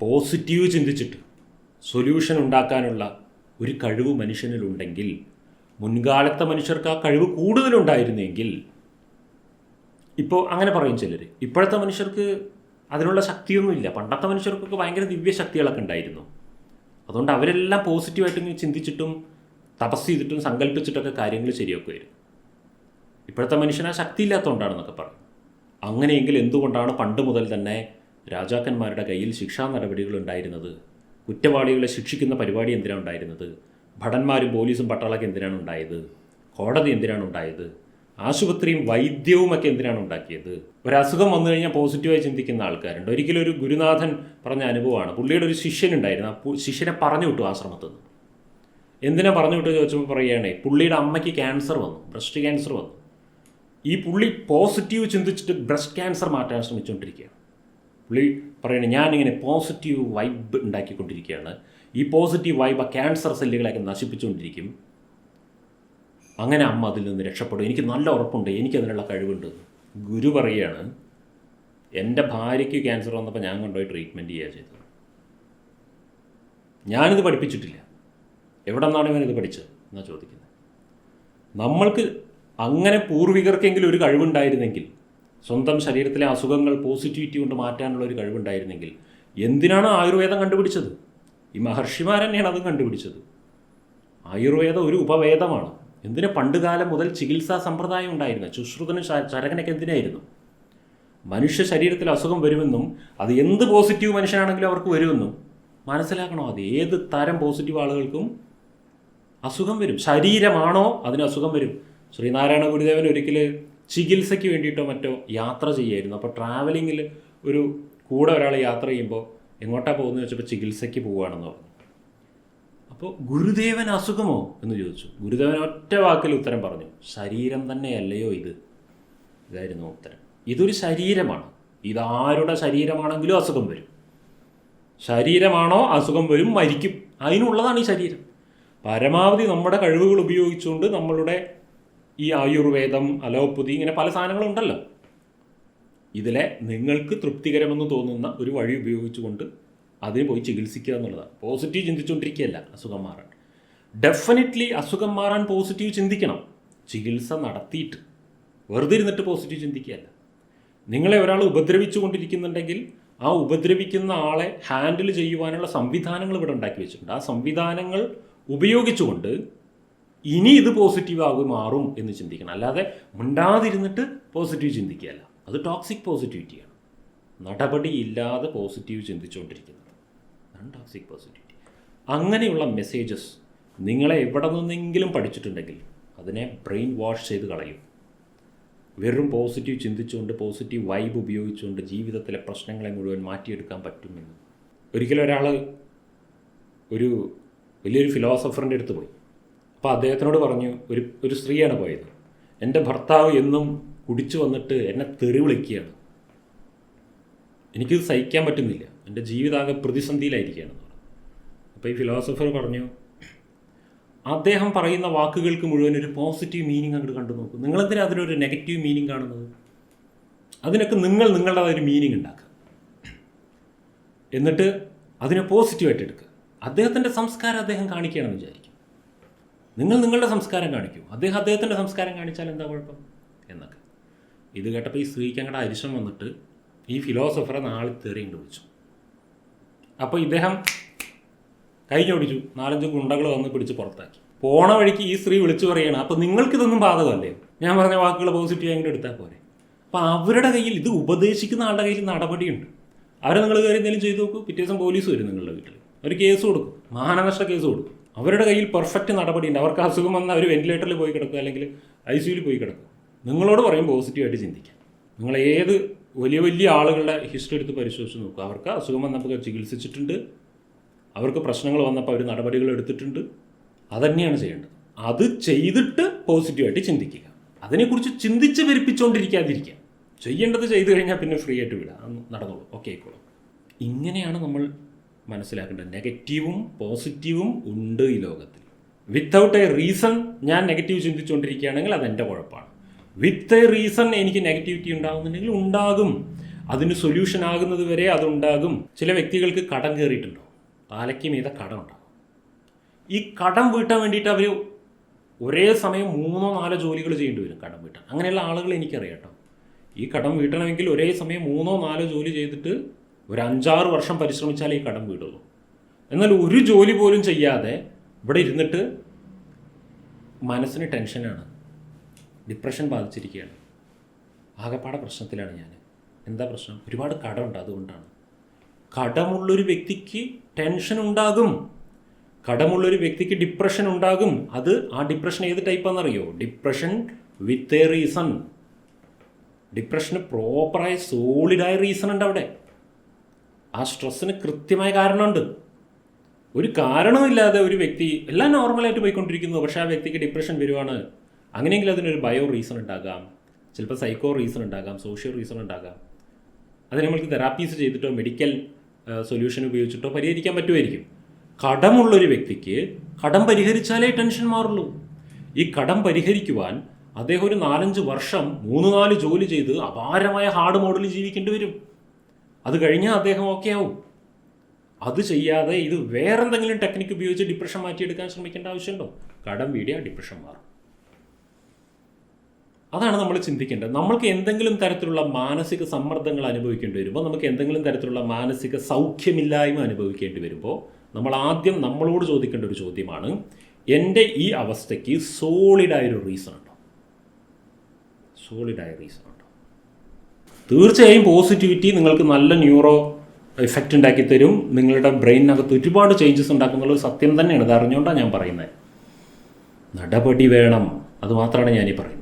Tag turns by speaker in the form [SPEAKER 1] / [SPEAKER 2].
[SPEAKER 1] Positive ചിന്തിച്ചിട്ട് solution ഉണ്ടാക്കാനുള്ള ഒരു കഴിവ് മനുഷ്യനിലുണ്ടെങ്കിൽ മുൻകാലത്തെ മനുഷ്യർക്ക് ആ കഴിവ് കൂടുതലുണ്ടായിരുന്നെങ്കിൽ ഇപ്പോൾ അങ്ങനെ പറയും ചിലർ ഇപ്പോഴത്തെ മനുഷ്യർക്ക് അതിനുള്ള ശക്തിയൊന്നുമില്ല. പണ്ടത്തെ മനുഷ്യർക്കൊക്കെ ഭയങ്കര ദിവ്യശക്തികളൊക്കെ ഉണ്ടായിരുന്നു. അതുകൊണ്ട് അവരെല്ലാം പോസിറ്റീവായിട്ട് ചിന്തിച്ചിട്ടും തപസ് ചെയ്തിട്ടും സങ്കല്പിച്ചിട്ടൊക്കെ കാര്യങ്ങൾ ശരിയാക്കുമായിരുന്നു ഇപ്പോഴത്തെ മനുഷ്യനാ ശക്തി ഇല്ലാത്തതുകൊണ്ടാണെന്നൊക്കെ പറയും. അങ്ങനെയെങ്കിൽ എന്തുകൊണ്ടാണ് പണ്ട് മുതൽ തന്നെ രാജാക്കന്മാരുടെ കയ്യിൽ ശിക്ഷാ നടപടികൾ ഉണ്ടായിരുന്നത് കുറ്റവാളികളെ ശിക്ഷിക്കുന്ന പരിപാടി എന്തിനാണ് ഉണ്ടായിരുന്നത്? ഭടന്മാരും പോലീസും പട്ടാളൊക്കെ എന്തിനാണ് ഉണ്ടായത്? കോടതി എന്തിനാണ് ഉണ്ടായത്? ആശുപത്രിയും വൈദ്യവും ഒക്കെ എന്തിനാണ് ഉണ്ടാക്കിയത്? അസുഖം വന്നു കഴിഞ്ഞാൽ പോസിറ്റീവായി ചിന്തിക്കുന്ന ആൾക്കാരുണ്ട്. ഒരിക്കലും ഒരു ഗുരുനാഥൻ പറഞ്ഞ അനുഭവമാണ്. പുള്ളിയുടെ ഒരു ശിഷ്യനുണ്ടായിരുന്നു ആ ശിഷ്യനെ പറഞ്ഞു വിട്ടു ആശ്രമത്തിൽ നിന്ന് എന്തിനാ പറഞ്ഞു വിട്ടു ചോദിച്ചപ്പോൾ പറയുകയാണേ പുള്ളിയുടെ അമ്മയ്ക്ക് ക്യാൻസർ വന്നു. ബ്രസ്റ്റ് ക്യാൻസർ വന്നു. ഈ പുള്ളി പോസിറ്റീവ് ചിന്തിച്ചിട്ട് ബ്രസ്റ്റ് ക്യാൻസർ മാറ്റാൻ ശ്രമിച്ചുകൊണ്ടിരിക്കുകയാണ്. പുള്ളി പറയണേ ഞാനിങ്ങനെ പോസിറ്റീവ് വൈബ് ഉണ്ടാക്കിക്കൊണ്ടിരിക്കുകയാണ്. ഈ പോസിറ്റീവ് വൈബ് ആ ക്യാൻസർ സെല്ലുകളൊക്കെ നശിപ്പിച്ചുകൊണ്ടിരിക്കും. അങ്ങനെ അമ്മ അതിൽ നിന്ന് രക്ഷപ്പെടും. എനിക്ക് നല്ല ഉറപ്പുണ്ട്. എനിക്കതിനുള്ള കഴിവുണ്ട്. ഗുരു പറയുകയാണ് എന്റെ ഭാര്യയ്ക്ക് ക്യാൻസർ വന്നപ്പോൾ ഞാൻ കൊണ്ടുപോയി ട്രീറ്റ്മെന്റ് ചെയ്യുക ചെയ്തത്. ഞാനിത് പഠിപ്പിച്ചിട്ടില്ല. എവിടെ നിന്നാണ് ഇത് പഠിച്ചത്? എന്നാണ് ചോദിക്കുന്നത്. നമ്മൾക്ക് അങ്ങനെ പൂർവികർക്കെങ്കിലും ഒരു കഴിവുണ്ടായിരുന്നെങ്കിൽ സ്വന്തം ശരീരത്തിലെ അസുഖങ്ങൾ പോസിറ്റിവിറ്റി കൊണ്ട് മാറ്റാനുള്ള ഒരു കഴിവുണ്ടായിരുന്നെങ്കിൽ എന്തിനാണ് ആയുർവേദം കണ്ടുപിടിച്ചത്? ഈ മഹർഷിമാർ തന്നെയാണ് അതും കണ്ടുപിടിച്ചത്. ആയുർവേദം ഒരു ഉപവേദമാണ്. എന്തിന് പണ്ടുകാലം മുതൽ ചികിത്സാ സമ്പ്രദായം ഉണ്ടായിരുന്നു? ശുശ്രുതനും ചരകനൊക്കെ എന്തിനായിരുന്നു? മനുഷ്യ ശരീരത്തിൽ അസുഖം വരുമെന്നും അത് എന്ത് പോസിറ്റീവ് മനുഷ്യനാണെങ്കിലും അവർക്ക് വരുമെന്നും മനസ്സിലാക്കണോ? അത് ഏത് തരം പോസിറ്റീവ് ആളുകൾക്കും അസുഖം വരും. ശരീരമാണോ അതിന് അസുഖം വരും? ശ്രീനാരായണ ഗുരുദേവൻ ഒരിക്കൽ ചികിത്സയ്ക്ക് വേണ്ടിയിട്ടോ മറ്റോ യാത്ര ചെയ്യായിരുന്നു. അപ്പോൾ ട്രാവലിങ്ങിൽ ഒരു കൂടെ ഒരാൾ യാത്ര ചെയ്യുമ്പോൾ എങ്ങോട്ടാണ് പോകുന്നത് വെച്ചപ്പോൾ ചികിത്സയ്ക്ക് പോവുകയാണെന്ന് പറഞ്ഞു. അപ്പോൾ ഗുരുദേവൻ അസുഖമോ എന്ന് ചോദിച്ചു. ഗുരുദേവൻ ഒറ്റ വാക്കിൽ ഉത്തരം പറഞ്ഞു. ശരീരം തന്നെയല്ലയോ ഇത്? ഇതായിരുന്നു ഉത്തരം. ഇതൊരു ശരീരമാണ്. ഇതാരുടെ ശരീരമാണെങ്കിലും അസുഖം വരും. ശരീരമാണോ അസുഖം വരും മരിക്കും. അതിനുള്ളതാണ് ഈ ശരീരം. പരമാവധി നമ്മുടെ കഴിവുകൾ ഉപയോഗിച്ചുകൊണ്ട് നമ്മളുടെ ഈ ആയുർവേദം അലോപ്പതി ഇങ്ങനെ പല സാധനങ്ങളുണ്ടല്ലോ. ഇതിലെ നിങ്ങൾക്ക് തൃപ്തികരമെന്ന് തോന്നുന്ന ഒരു വഴി ഉപയോഗിച്ചുകൊണ്ട് അതിന് പോയി ചികിത്സിക്കുക എന്നുള്ളതാണ്. പോസിറ്റീവ് ചിന്തിച്ചുകൊണ്ടിരിക്കുകയല്ല അസുഖം മാറാൻ. ഡെഫിനറ്റ്ലി അസുഖം മാറാൻ പോസിറ്റീവ് ചിന്തിക്കണം. ചികിത്സ നടത്തിയിട്ട്. വെറുതെ ഇരുന്നിട്ട് പോസിറ്റീവ് ചിന്തിക്കുകയല്ല. നിങ്ങളെ ഒരാൾ ഉപദ്രവിച്ചു കൊണ്ടിരിക്കുന്നുണ്ടെങ്കിൽ ആ ഉപദ്രവിക്കുന്ന ആളെ ഹാൻഡിൽ ചെയ്യുവാനുള്ള സംവിധാനങ്ങൾ ഇവിടെ ഉണ്ടാക്കി വെച്ചിട്ടുണ്ട്. ആ സംവിധാനങ്ങൾ ഉപയോഗിച്ചുകൊണ്ട് ഇനി ഇത് പോസിറ്റീവ് മാറും എന്ന് ചിന്തിക്കണം. അല്ലാതെ മിണ്ടാതിരുന്നിട്ട് പോസിറ്റീവ് ചിന്തിക്കുകയല്ല. അത് ടോക്സിക് പോസിറ്റിവിറ്റിയാണ് നടപടിയില്ലാതെ പോസിറ്റീവ് ചിന്തിച്ചുകൊണ്ടിരിക്കുന്നത് അതാണ് ടോക്സിക് പോസിറ്റിവിറ്റി അങ്ങനെയുള്ള മെസ്സേജസ് നിങ്ങളെ എവിടെ നിന്നെങ്കിലും പഠിച്ചിട്ടുണ്ടെങ്കിൽ അതിനെ ബ്രെയിൻ വാഷ് ചെയ്ത് കളയും. വെറും പോസിറ്റീവ് ചിന്തിച്ചുകൊണ്ട് പോസിറ്റീവ് വൈബ് ഉപയോഗിച്ചുകൊണ്ട് ജീവിതത്തിലെ പ്രശ്നങ്ങളെ മുഴുവൻ മാറ്റിയെടുക്കാൻ പറ്റുമെന്ന്. ഒരിക്കലും ഒരാൾ ഒരു വലിയൊരു ഫിലോസഫറിന്റെ അടുത്ത് പോയി. അപ്പോൾ അദ്ദേഹത്തിനോട് പറഞ്ഞു ഒരു ഒരു സ്ത്രീയാണ് പോയത്. എന്റെ ഭർത്താവ് എന്നും കുടിച്ചു വന്നിട്ട് എന്നെ തെറി വിളിക്കുകയാണ് എനിക്കിത് സഹിക്കാൻ പറ്റുന്നില്ല. എന്റെ ജീവിതാകെ പ്രതിസന്ധിയിലായിരിക്കുകയാണ്. അപ്പോൾ ഈ ഫിലോസഫർ പറഞ്ഞു അദ്ദേഹം പറയുന്ന വാക്കുകൾക്ക് മുഴുവൻ ഒരു പോസിറ്റീവ് മീനിങ് അങ്ങോട്ട് കണ്ടു നോക്കും. നിങ്ങളെന്തിനാ അതിനൊരു നെഗറ്റീവ് മീനിങ് കാണുന്നത്? അതിനൊക്കെ നിങ്ങൾ നിങ്ങളുടെ ഒരു മീനിങ് ഉണ്ടാക്കുക. എന്നിട്ട് അതിനെ പോസിറ്റീവായിട്ട് എടുക്കുക. അദ്ദേഹത്തിന്റെ സംസ്കാരം അദ്ദേഹം കാണിക്കുകയാണെന്ന് വിചാരിക്കും നിങ്ങൾ നിങ്ങളുടെ സംസ്കാരം കാണിക്കൂ. അദ്ദേഹം അദ്ദേഹത്തിന്റെ സംസ്കാരം കാണിച്ചാൽ എന്താ കുഴപ്പം? എന്നൊക്കെ. ഇത് കേട്ടപ്പോൾ ഈ സ്ത്രീക്ക് അങ്ങോട്ട് അരിശം വന്നിട്ട് ഈ ഫിലോസഫറെ നാളെ തെറിയുണ്ട് വിളിച്ചു. അപ്പോൾ ഇദ്ദേഹം കഴിഞ്ഞൊടിച്ചു നാലഞ്ച് ഗുണ്ടകൾ വന്ന് പിടിച്ച് പുറത്താക്കി. പോണ വഴിക്ക് ഈ സ്ത്രീ വിളിച്ചു പറയണം അപ്പോൾ നിങ്ങൾക്കിതൊന്നും ബാധകമല്ലേ? ഞാൻ പറഞ്ഞ വാക്കുകൾ പോസിറ്റീവ് ആയിട്ട് എടുത്താൽ പോരെ. അപ്പോൾ അവരുടെ കയ്യിൽ ഇത് ഉപദേശിക്കുന്ന ആളുടെ കയ്യിൽ നടപടിയുണ്ട്. അവരെ നിങ്ങൾ കയറി എന്തെങ്കിലും ചെയ്തു നോക്കൂ. പിറ്റേ ദിവസം പോലീസ് വരും നിങ്ങളുടെ വീട്ടിൽ. ഒരു കേസ് കൊടുക്കും. മാനനഷ്ട കേസ് കൊടുക്കും. അവരുടെ കയ്യിൽ പെർഫെക്റ്റ് നടപടിയുണ്ട്. അവർക്ക് അസുഖം വന്നാൽ അവർ വെന്റിലേറ്ററിൽ പോയി കിടക്കുക അല്ലെങ്കിൽ ഐ സിയുയിൽ പോയി കിടക്കുക നിങ്ങളോട് പറയും പോസിറ്റീവായിട്ട് ചിന്തിക്കാം. നിങ്ങൾ ഏത് വലിയ വലിയ ആളുകളുടെ ഹിസ്റ്ററി എടുത്ത് പരിശോധിച്ച് നോക്കുക. അവർക്ക് അസുഖം വന്നപ്പോൾ ചികിത്സിച്ചിട്ടുണ്ട്. അവർക്ക് പ്രശ്നങ്ങൾ വന്നപ്പോൾ അവർ നടപടികൾ എടുത്തിട്ടുണ്ട്. അതന്നെയാണ് ചെയ്യേണ്ടത്. അത് ചെയ്തിട്ട് പോസിറ്റീവായിട്ട് ചിന്തിക്കുക. അതിനെക്കുറിച്ച് ചിന്തിച്ച് പെരുപ്പിച്ചുകൊണ്ടിരിക്കാതിരിക്കുക ചെയ്യേണ്ടത് ചെയ്തു കഴിഞ്ഞാൽ പിന്നെ ഫ്രീ ആയിട്ട് വിടാം. നടന്നോളൂ. ഓക്കെ ആയിക്കോളൂ ഇങ്ങനെയാണ് നമ്മൾ മനസ്സിലാക്കേണ്ടത്. നെഗറ്റീവും പോസിറ്റീവും ഉണ്ട് ഈ ലോകത്തിൽ. വിത്തൗട്ട് എ റീസൺ ഞാൻ നെഗറ്റീവ് ചിന്തിച്ചുകൊണ്ടിരിക്കുകയാണെങ്കിൽ അതെന്റെ കുഴപ്പമാണ്. വിത്ത് എ റീസൺ എനിക്ക് നെഗറ്റിവിറ്റി ഉണ്ടാകുന്നുണ്ടെങ്കിൽ ഉണ്ടാകും. അതിന് സൊല്യൂഷൻ ആകുന്നത് വരെ അതുണ്ടാകും. ചില വ്യക്തികൾക്ക് കടം കയറിയിട്ടുണ്ടോ? തലയ്ക്ക് മീത കടം ഉണ്ടാകും. ഈ കടം വീട്ടാൻ വേണ്ടിയിട്ട് അവർ ഒരേ സമയം മൂന്നോ നാലോ ജോലികൾ ചെയ്യേണ്ടി വരും കടം വീട്ടാൻ. അങ്ങനെയുള്ള ആളുകൾ എനിക്കറിയാം കേട്ടോ. ഈ കടം വീട്ടണമെങ്കിൽ ഒരേ സമയം മൂന്നോ നാലോ ജോലി ചെയ്തിട്ട് ഒരു അഞ്ചാറ് വർഷം പരിശ്രമിച്ചാലേ ഈ കടം വീടുള്ളൂ. എന്നാൽ ഒരു ജോലി പോലും ചെയ്യാതെ ഇവിടെ ഇരുന്നിട്ട് മനസ്സിന് ടെൻഷനാണ്. ഡിപ്രഷൻ ബാധിച്ചിരിക്കുകയാണ്. ആകെപ്പാടെ പ്രശ്നത്തിലാണ് ഞാൻ. എന്താ പ്രശ്നം? ഒരുപാട് കടമുണ്ട് അതുകൊണ്ടാണ്. കടമുള്ളൊരു വ്യക്തിക്ക് ടെൻഷൻ ഉണ്ടാകും. കടമുള്ളൊരു വ്യക്തിക്ക് ഡിപ്രഷൻ ഉണ്ടാകും. അത് ആ ഡിപ്രഷൻ ഏത് ടൈപ്പാണെന്നറിയോ? Depression with a reason. ഡിപ്രഷന് പ്രോപ്പറായ സോളിഡായ റീസൺ ഉണ്ട് അവിടെ. ആ സ്ട്രെസ്സിന് കൃത്യമായ കാരണമുണ്ട്. ഒരു കാരണമില്ലാതെ ഒരു വ്യക്തി എല്ലാം നോർമലായിട്ട് പോയിക്കൊണ്ടിരിക്കുന്നു പക്ഷേ ആ വ്യക്തിക്ക് ഡിപ്രഷൻ വരുവാണ്. അങ്ങനെയെങ്കിൽ അതിനൊരു ബയോ റീസൺ ഉണ്ടാകാം. ചിലപ്പോൾ സൈക്കോ റീസൺ ഉണ്ടാകാം സോഷ്യൽ റീസൺ ഉണ്ടാകാം. അത് നമ്മൾക്ക് തെറാപ്പീസ് ചെയ്തിട്ടോ മെഡിക്കൽ സൊല്യൂഷൻ ഉപയോഗിച്ചിട്ടോ പരിഹരിക്കാൻ പറ്റുമായിരിക്കും. കടമുള്ളൊരു വ്യക്തിക്ക് കടം പരിഹരിച്ചാലേ ടെൻഷൻ മാറുള്ളൂ. ഈ കടം പരിഹരിക്കുവാൻ അദ്ദേഹം ഒരു നാലഞ്ച് വർഷം മൂന്ന് നാല് ജോലി ചെയ്ത് അപാരമായ ഹാർഡ് മോഡലിൽ ജീവിക്കേണ്ടി വരും. അത് കഴിഞ്ഞാൽ അദ്ദേഹം ഓക്കെ ആവും. അത് ചെയ്യാതെ ഇത് വേറെന്തെങ്കിലും ടെക്നിക്ക് ഉപയോഗിച്ച് ഡിപ്രഷൻ മാറ്റിയെടുക്കാൻ ശ്രമിക്കേണ്ട ആവശ്യമുണ്ടോ? കടം വീടിയ ഡിപ്രഷൻ മാറും. അതാണ് നമ്മൾ ചിന്തിക്കേണ്ടത്. നമ്മൾക്ക് എന്തെങ്കിലും തരത്തിലുള്ള മാനസിക സമ്മർദ്ദങ്ങൾ അനുഭവിക്കേണ്ടി വരുമ്പോൾ നമുക്ക് എന്തെങ്കിലും തരത്തിലുള്ള മാനസിക സൗഖ്യമില്ലായ്മ അനുഭവിക്കേണ്ടി വരുമ്പോൾ നമ്മൾ ആദ്യം നമ്മളോട് ചോദിക്കേണ്ട ഒരു ചോദ്യമാണ് എന്റെ ഈ അവസ്ഥയ്ക്ക് സോളിഡായൊരു റീസൺ ഉണ്ടോ? സോളിഡായ റീസൺ തീർച്ചയായും പോസിറ്റിവിറ്റി നിങ്ങൾക്ക് നല്ല ന്യൂറോ എഫക്റ്റ് ഉണ്ടാക്കി തരും. നിങ്ങളുടെ ബ്രെയിനിനകത്ത് ഒരുപാട് ചേഞ്ചസ് ഉണ്ടാക്കുന്നുള്ള സത്യം തന്നെയാണ്. ഇത് അറിഞ്ഞുകൊണ്ടാണ് ഞാൻ പറയുന്നത്. നടപടി വേണം. അതുമാത്രമാണ് ഞാനീ പറയുന്നത്.